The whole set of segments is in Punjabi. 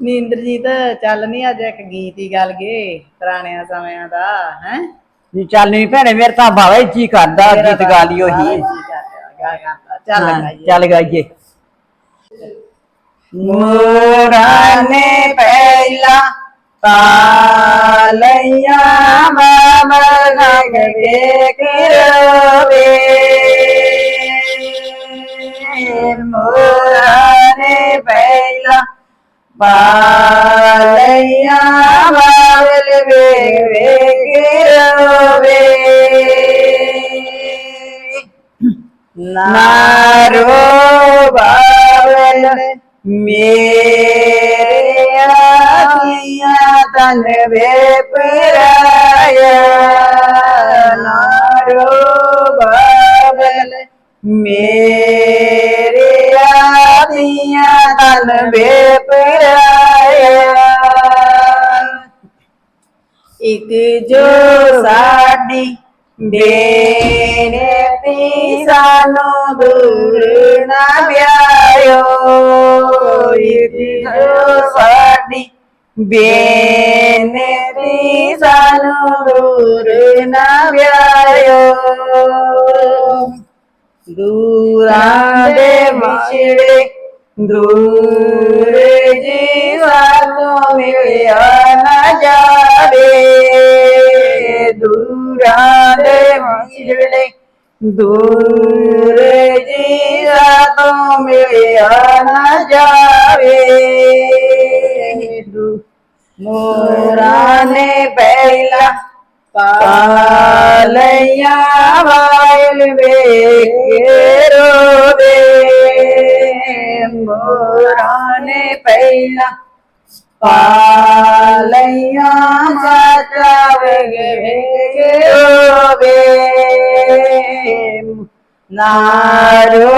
ਨੀਂਦਰਜੀਤ ਚੱਲ ਨਹੀਂ ਅੱਜ ਇੱਕ ਗੀਤ ਹੀ ਗੱਲ ਗੇ ਪੁਰਾਣਿਆਂ ਸਮਿਆਂ ਦਾ ਹੈ? ਜੀ ਚੱਲ ਨਹੀਂ ਭੈਣੇ ਮੇਰੇ ਤਾਂ ਬਾਵਾ ਹੀ ਕਰਦਾ ਗੀਤ ਗਾ ਲਈ ਉਹੀ। ਚੱਲ ਹਾਂ, ਗਾਈਏ। ਚੱਲ ਗਾਈਏ। ਮੋਰਾਂ ਨੇ ਪਹਿਲਾ ਪਾਲਈਆਂ ਬਾਬਾ ਗੰਗ ਵੇ ਕਿਰਵੇ ਮੋਰਾਂ ਨੇ ਪਹਿਲਾ ਪਾਲਈਆਂ ਬਾਬਲ ਵੇ ਵੇ ਕਿਰਵੇ ਨਾਰੋ ਬਾਵਲ ਮੇਰੇ ਆਖੀਆਂ ਤਨ ਵੇ ਪਰਾਇਆ ਵੇ ਪਰਾਇਆ ਇੱਕ ਜੋ ਸਾਡੀ ਬੇਨਤੀ ਸਾਨੂੰ ਦੂਰ ਨਾ ਵਿਆਇਓ ਇੱਕ ਜੋ ਸਾਡੀ ਬੇਨਤੀ ਸਾਨੂੰ ਦੂਰ ਨਾ ਵਿਆਇਓ ਦੂਰਾਂ ਦੇ ਵਿਛੜੇ ਦੂਰ ਜੀਵਾਂ ਤੋਂ ਮਿਲਿਆ ਨਾ ਜਾਵੇ। ਦੂਰਾਂ ਦੇ ਵਿਛੜੇ ਦੂਰ ਜੀਵਾਂ ਤੋਂ ਮਿਲਿਆ ਨਾ ਜਾਵੇ। ਦੂ- ਨੇ ਪਹਿਲਾ ਪਾਲਈਆਂ ਵਾਇਲ ਵੇਖੇ। ਮੋਰਾਂ ਨੇ ਪਹਿਲਾ ਪਾਲਈਆਂ ਚਾਚਾ ਵੇਖੇ ਰੋਵੇ ਨਾਰੋ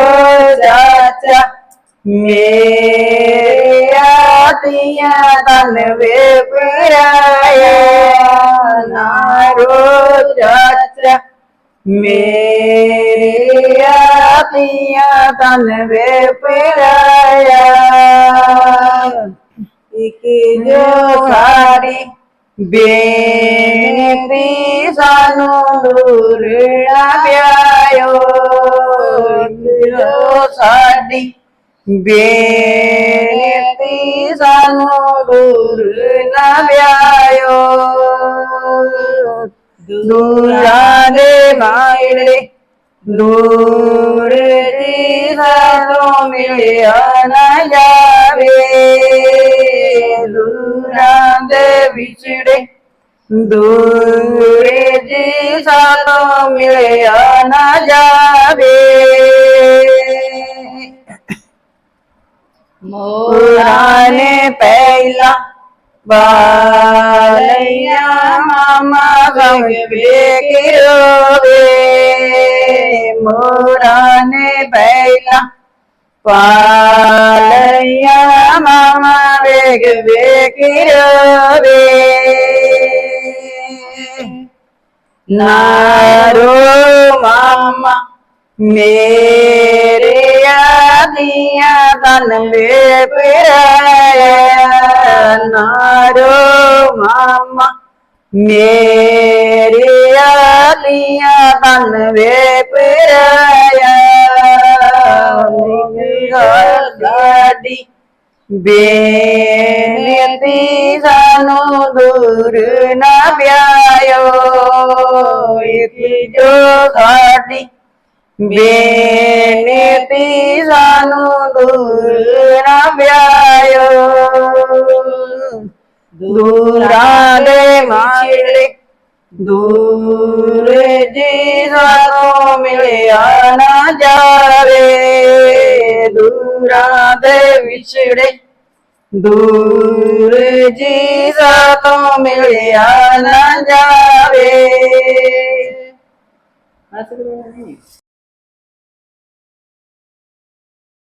ਚਾਚਾ ਮੇਰੇ ਆਤੀਆਂ ਤਨ ਵੇ ਪਰਾਇਆ। ਇੱਕ ਜੋ ਸਾਰੀ ਬੇਨਤੀ ਸਾਨੂੰ ਦੂਰ ਨਾ ਵਿਆਇਓ ਜੋ ਸਾਡੀ ਬੇਨਤੀ ਸਾਨੂੰ ਦੂਰ ਨਾ ਵਿਆਇਓ ਦੂਰਾਂ ਦੇ ਮਾਇਲੇ ਦੂਰ ਦੀ ਸਾਨੂੰ ਮਿਲਿਆ ਨਾ ਜਾਵੇ, ਦੂਰਾਂ ਦੇ ਵਿਛੜੇ ਦੂਰ ਜੀ ਸਾਨੂੰ ਮਿਲਿਆ ਨਾ ਜਾਵੇ। ਮੋਰਾਂ ਨੇ ਪਹਿਲਾ ਬਾਲਈਆਂ ਮਾਮਾ ਗੰਗ ਬੇਕਿਰੋਵੇ ਮੋਰਾਂ ਨੇ ਪਹਿਲਾ ਪਾਲਈਆਂ ਮਾਮਾ ਵੇਗ ਬੇਕਿਰੋਵੇ ਨਾਰੋ ਮਾਮਾ ਮੇਰੇ ਆਦੀਆਂ ਤਨ ਵੇ ਪਰਾਇਆ ਨਾਰੋ ਮਾਮਾ ਆਦੀਆਂ ਤਨ ਵੇ ਪਰਾਇਆ ਗਾਡੀ ਬੇਨਤੀ ਸਾਨੂੰ ਦੂਰ ਨਾ ਵਿਆਇਓ ਇੱਕ ਜੋ ਸਾਡੀ ਬੇਨਤੀ ਸਾਨੂੰ ਦੂਰ ਨਾ ਵਿਆਇਓ ਦੂਰਾਂ ਦੇ ਮਾਇਲੇ ਦੂਰ ਜੀ ਸਾਨੂੰ ਮਿਲਿਆ ਨਾ ਜਾਵੇ, ਦੂਰਾਂ ਦੇ ਵਿਛੜੇ। ਦੂਰ ਜੀ ਸਾਨੂੰ ਮਿਲਿਆ ਨਾ ਜਾਵੇ। ਹੱਸ